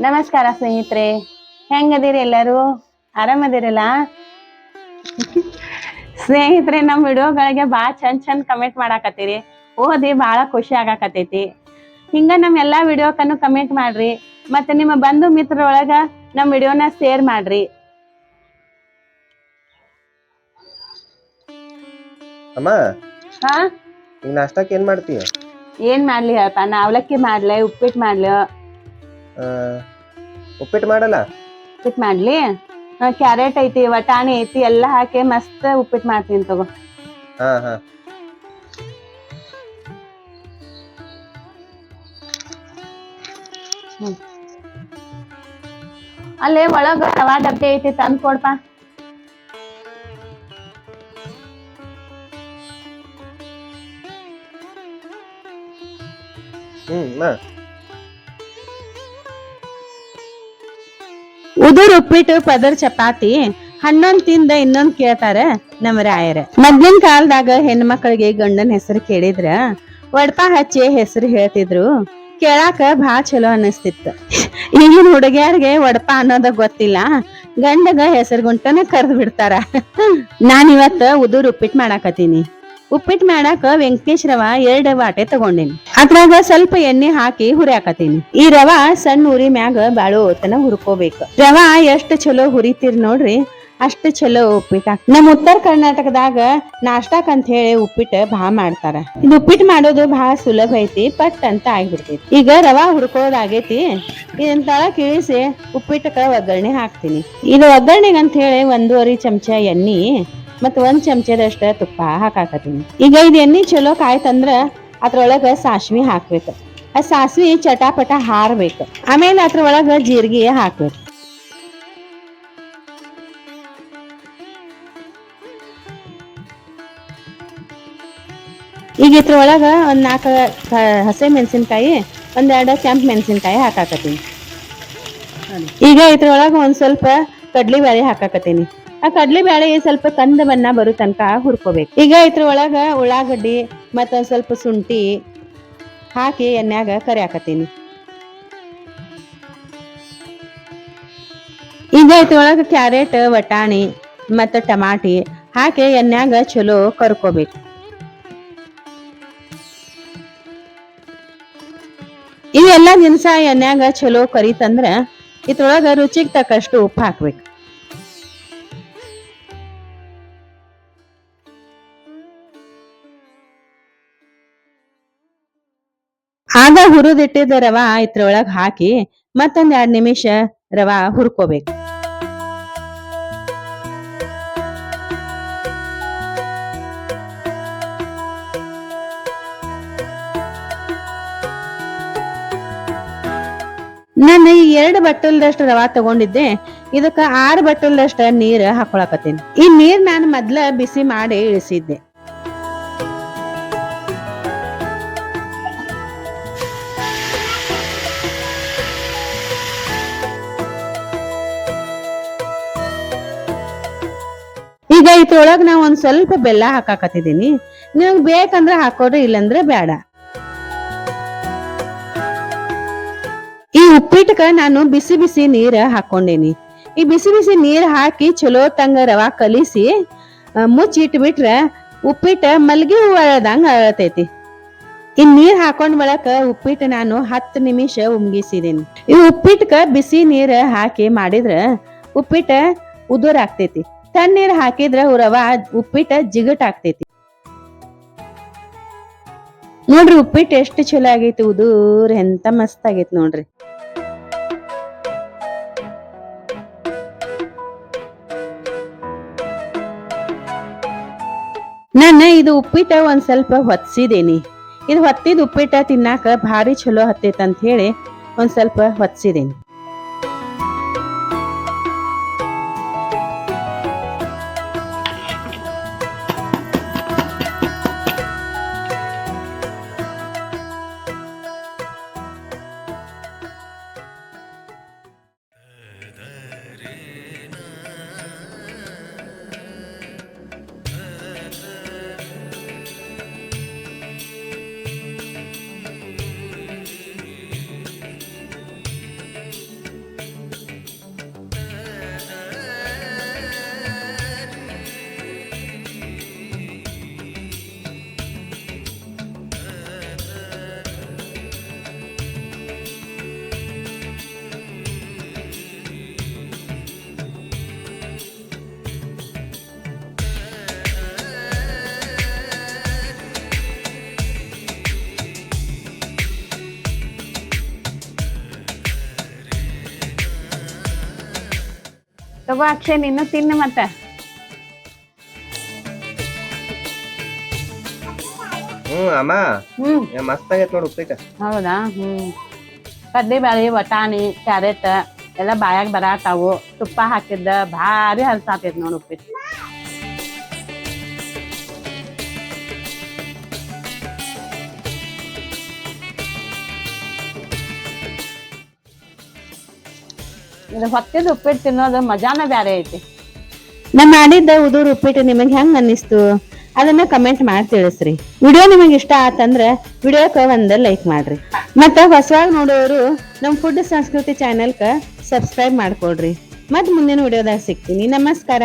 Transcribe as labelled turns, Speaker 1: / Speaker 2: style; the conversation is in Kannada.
Speaker 1: ನಮಸ್ಕಾರ ಸ್ನೇಹಿತರೆ. ಹೆಂಗದಿರಿ ಎಲ್ಲರೂ? ಆರಾಮದಿರಲ್ಲ? ಸ್ನೇಹಿತರೆ ನಮ್ಮ ವಿಡಿಯೋಗಳಿಗೆ ಭಾಳ ಚಂದ ಚಂದ ಕಮೆಂಟ್ ಮಾಡಾಕತ್ತೀರಿ. ಓದಿ ಭಾಳ ಖುಷಿ ಆಗಾಕತ್ತೈತಿ. ಹಿಂಗ ನಮ್ಮ ಎಲ್ಲಾ ವಿಡಿಯೋಕನ್ನು ಕಮೆಂಟ್ ಮಾಡ್ರಿ. ಮತ್ತೆ ನಿಮ್ಮ ಬಂಧು ಮಿತ್ರರೊಳಗ ನಮ್ಮ ವಿಡಿಯೋನ ಶೇರ್ ಮಾಡ್ರಿ.
Speaker 2: ಅಮ್ಮ
Speaker 1: ಹಾ?
Speaker 2: ಈಗ ನಾಷ್ಟಕ್ಕೆ ಏನ್ ಮಾಡ್ತೀಯ?
Speaker 1: ಏನ್ ಮಾಡ್ಲಿ ಹೇಳ್ಪ ನಾ ಅವಲಕ್ಕಿ ಮಾಡ್ಲೆ ಉಪ್ಪಿಟ್ಟು ಮಾಡ್ಲಿ.
Speaker 2: ಉಪ್ಪಿಟ್ಟು ಮಾಡಲ್ಲ?
Speaker 1: ಉಪ್ಪಿಟ್ಟು ಮಾಡ್ಲಿ. ಕ್ಯಾರೆಟ್ ಐತಿ ವಟಾಣಿ ಐತಿ ಎಲ್ಲ ಹಾಕಿ ಮಸ್ತ್ ಉಪ್ಪಿಟ್ಟು ಮಾಡ್ತೀನಿ ತಗೋ.
Speaker 2: ಹಾ ಹಾ.
Speaker 1: ಅಲ್ಲೇ ಒಳಗ ರವಾ ಡಬ್ಬಿ ಐತಿ ತಂದ್ ಕೊಡ್ಪಾ.
Speaker 2: ಹ್ಮ್
Speaker 1: ಉದುರ್ ಉಪ್ಪಿಟ್ಟು, ಪದರ್ ಚಪಾತಿ, ಹನ್ನೊಂದ್ ತಿಂದ ಇನ್ನೊಂದ್ ಕೇಳ್ತಾರ ನಮ್ಮ ರಾಯರ. ಮದ್ಲಿನ ಕಾಲದಾಗ ಹೆಣ್ಮಕ್ಳಿಗೆ ಗಂಡನ ಹೆಸರು ಕೇಳಿದ್ರ ಒಡಪ ಹಚ್ಚಿ ಹೆಸರು ಹೇಳ್ತಿದ್ರು, ಕೇಳಾಕ ಭಾಳ ಚಲೋ ಅನಿಸ್ತಿತ್ತು ಈಗಿನ ಹುಡುಗಿಯರ್ಗೆ ಒಡಪ ಅನ್ನೋದ ಗೊತ್ತಿಲ್ಲ, ಗಂಡಗ ಹೆಸರು ಗುಂಟನ ಕರ್ದ್ ಬಿಡ್ತಾರ. ನಾನ್ ಇವತ್ತ ಉದುರ್ ಉಪ್ಪಿಟ್ಟು ಮಾಡಾಕತ್ತೀನಿ. ಉಪ್ಪಿಟ್ಟು ಮಾಡಾಕ ವೆಂಕಟೇಶ್ ರವ ಎರಡು ವಾಟೆ ತಗೊಂಡೇನಿ. ಅದ್ರಾಗ ಸ್ವಲ್ಪ ಎಣ್ಣೆ ಹಾಕಿ ಹುರಿಯಾಕತ್ತೀನಿ. ಈ ರವ ಸಣ್ಣ ಉರಿ ಮ್ಯಾಗ ಬಾಳು ತನ ಹುರ್ಕೋಬೇಕು. ರವ ಎಷ್ಟ್ ಚಲೋ ಹುರಿತೀರಿ ನೋಡ್ರಿ, ಅಷ್ಟು ಚಲೋ ಉಪ್ಪಿಟ್ಟು ನಮ್ಮ ನಮ್ ಉತ್ತರ ಕರ್ನಾಟಕದಾಗ ನಾಷ್ಟಾಕ್ ಅಂತ ಹೇಳಿ ಉಪ್ಪಿಟ್ಟು ಭಾ ಮಾಡ್ತಾರ. ಇದು ಉಪ್ಪಿಟ್ಟು ಮಾಡೋದು ಬಹಳ ಸುಲಭ ಐತಿ, ಪಟ್ ಅಂತ ಆಗ್ಬಿಡ್ತೈತಿ. ಈಗ ರವಾ ಹುರ್ಕೋದಾಗೈತಿ ಇದನ್ನ ತಳ ಕಿಳಿಸಿ ಉಪ್ಪಿಟ್ಟಕ್ಕ ಒಗ್ಗರಣೆ ಹಾಕ್ತೀನಿ. ಇದು ಒಗ್ಗರಣೆಗೆ ಅಂತ ಹೇಳಿ ಒಂದೂವರೆ ಚಮಚ ಎಣ್ಣಿ ಮತ್ ಒಂದು ಚಮಚದಷ್ಟು ತುಪ್ಪ ಹಾಕಾಕತ್ತೀನಿ. ಈಗ ಇದು ಎಣ್ಣೆ ಚಲೋ ಕಾಯ್ತಂದ್ರ ಅದ್ರೊಳಗ ಸಾಸ್ವಿ ಹಾಕ್ಬೇಕು. ಆ ಸಾಸ್ವಿ ಚಟಾಪಟ ಹಾರಬೇಕು. ಆಮೇಲೆ ಅದ್ರೊಳಗ ಜೀರಿಗೆ ಹಾಕ್ಬೇಕು. ಈಗ ಇದ್ರೊಳಗ ಒಂದು ನಾಲ್ಕು ಹಸಿ ಮೆಣಸಿನ್ಕಾಯಿ ಒಂದೆರಡು ಕೆಂಪ್ ಮೆಣಸಿನ್ಕಾಯಿ ಹಾಕಾಕತ್ತೀನಿ. ಈಗ ಇದ್ರೊಳಗ ಒಂದು ಸ್ವಲ್ಪ ಕಡ್ಲಿ ಬ್ಯಾಳಿ ಹಾಕಾಕತ್ತೀನಿ. ಆ ಕಡಲೆ ಬ್ಯಾಳೆ ಸ್ವಲ್ಪ ಕಂದ ಬಣ್ಣ ಬರೋ ತನಕ ಹುರ್ಕೋಬೇಕು. ಈಗ ಇದ್ರೊಳಗ ಉಳ್ಳಾಗಡ್ಡಿ ಮತ್ತ ಸ್ವಲ್ಪ ಶುಂಠಿ ಹಾಕಿ ಎಣ್ಣೆಗ ಕರಿಯಾಕತ್ತೀನಿ ಈಗ ಇದ್ರೊಳಗ ಕ್ಯಾರೆಟ್, ವಟಾಣಿ ಮತ್ತ ಟಮಾಟಿ ಹಾಕಿ ಎಣ್ಣೆಗ ಚಲೋ ಕರ್ಕೋಬೇಕು. ಇವೆಲ್ಲ ದಿನಸ ಎಣ್ಣೆಗ ಚಲೋ ಕರಿತಂದ್ರ ಇದ್ರೊಳಗ ರುಚಿಗೆ ತಕ್ಕಷ್ಟು ಉಪ್ಪು ಹಾಕ್ಬೇಕು. ಆಗ ಹುರಿದಿಟ್ಟಿದ್ದ ರವಾ ಇದ್ರೊಳಗ ಹಾಕಿ ಮತ್ತೊಂದ್ ಎರಡ್ ನಿಮಿಷ ರವಾ ಹುರ್ಕೋಬೇಕು. ನಾನು ಈ ಎರಡು ಬಟ್ಟಲ್ದಷ್ಟು ರವಾ ತಗೊಂಡಿದ್ದೆ, ಇದಕ್ಕ ಆರು ಬಟ್ಟಲ್ದಷ್ಟ ನೀರ್ ಹಾಕೊಳಕತ್ತೀನಿ. ಈ ನೀರ್ ನಾನು ಮೊದ್ಲ ಬಿಸಿ ಮಾಡಿ ಇಳಿಸಿದ್ದೆ. ಇದ್ರೊಳಗ ನಾ ಒಂದ್ ಸ್ವಲ್ಪ ಬೆಲ್ಲ ಹಾಕಾಕತ್ತಿದೀನಿ. ನಿಮ್ಗೆ ಬೇಕಂದ್ರೆ ಹಾಕೋರಿ ಇಲ್ಲಂದ್ರೆ ಬೇಡ ಈ ಉಪ್ಪಿಟ್ಟಕ ನಾನು ಬಿಸಿ ಬಿಸಿ ನೀರ್ ಹಾಕೊಂಡೇನಿ. ಈ ಬಿಸಿ ಬಿಸಿ ನೀರ್ ಹಾಕಿ ಚಲೋ ತಂಗ ರವಾ ಕಲಿಸಿ ಆ, ಮುಚ್ಚಿ ಇಟ್ಬಿಟ್ರ ಉಪ್ಪಿಟ್ಟ ಮಲ್ಗಿ ಹೂವು ಅಳದಂಗ ಅಳತೈತಿ ಈ ನೀರ್ ಹಾಕೊಂಡ್ ಬಳಕ ಉಪ್ಪಿಟ್ಟು ನಾನು ಹತ್ತು ನಿಮಿಷ ಉಮ್ಗಿಸಿದೀನಿ. ಈ ಉಪ್ಪಿಟ್ಕ ಬಿಸಿ ನೀರ್ ಹಾಕಿ ಮಾಡಿದ್ರ ಉಪ್ಪಿಟ್ಟ ಉದುರ್ ಆಗ್ತೈತಿ ತಣ್ಣೀರ್ ಹಾಕಿದ್ರ ರವಾ ಉಪ್ಪಿಟ್ಟ ಜಿಗಟ್ ಆಗ್ತೈತಿ. ನೋಡ್ರಿ ಉಪ್ಪಿಟ್ಟು ಎಷ್ಟು ಚಲೋ ಆಗೈತಿ, ಉದೂರ್ ಎಂತ ಮಸ್ತ್ ಆಗೈತಿ ನೋಡ್ರಿ. ನಾನು ಇದು ಉಪ್ಪಿಟ್ಟ ಒಂದ್ ಸ್ವಲ್ಪ ಹೊತ್ಸಿದೇನಿ. ಇದು ಹೊತ್ತಿದ ಉಪ್ಪಿಟ್ಟ ತಿನ್ನಾಕ ಭಾರಿ ಚಲೋ ಹತ್ತೈತಿ ಅಂತ ಹೇಳಿ ಒಂದ್ ಸ್ವಲ್ಪ ಹೊತ್ಸಿದೇನಿ. ತಗೋ ಅಕ್ಷಯ್ ನೀನು ತಿನ್ನು ಮತ್ತೆ.
Speaker 2: ಹ್ಮ್ ಅಮ್ಮ.
Speaker 1: ಹ್ಮ್.
Speaker 2: ಏ, ಮಸ್ತ್ ಆಗೈತ್ ನೋಡು ಉಪ್ಪಿಟ್ಟು.
Speaker 1: ಹೌದಾ? ಹ್ಮ್. ಕಡ್ಲಿಬ್ಯಾಳಿ ವಟಾಣಿ ಕ್ಯಾರೆಟ್ ಎಲ್ಲ ಬಾಯಾಗ ಬರಾತಾವು ತುಪ್ಪ ಹಾಕಿದ್ದ ಭಾರಿ ಹಲ್ಸಾತೈತಿ ನೋಡು ಉಪ್ಪಿಟ್ಟು. ಇದು ಹೊತ್ತಿದ ಉಪ್ಪಿಟ್ಟು ತಿನ್ನೋದು ಮಜಾನ ಬ್ಯಾರೆ ಐತಿ. ನಾ ಮಾಡಿದ್ದ ಉದುರು ಉಪ್ಪಿಟ್ಟು ನಿಮಗೆ ಹೆಂಗ್ ಅನ್ನಿಸ್ತು? ಅದನ್ನ ಕಮೆಂಟ್ ಮಾಡಿ ತಿಳಿಸ್ರಿ. ವಿಡಿಯೋ ನಿಮಗೆ ಇಷ್ಟ ಆತಂದ್ರ ವಿಡಿಯೋಕ್ಕೆ ಒಂದ ಲೈಕ್ ಮಾಡ್ರಿ. ಮತ್ತೆ ಹೊಸವಾಗಿ ನೋಡೋರು ನಮ್ಮ ಫುಡ್ ಸಂಸ್ಕೃತಿ ಚಾನೆಲ್ಕ ಸಬ್ಸ್ಕ್ರೈಬ್ ಮಾಡ್ಕೊಡ್ರಿ ಮತ್ ಮುಂದಿನ ವಿಡಿಯೋದಾಗ ಸಿಗ್ತೀನಿ. ನಮಸ್ಕಾರ.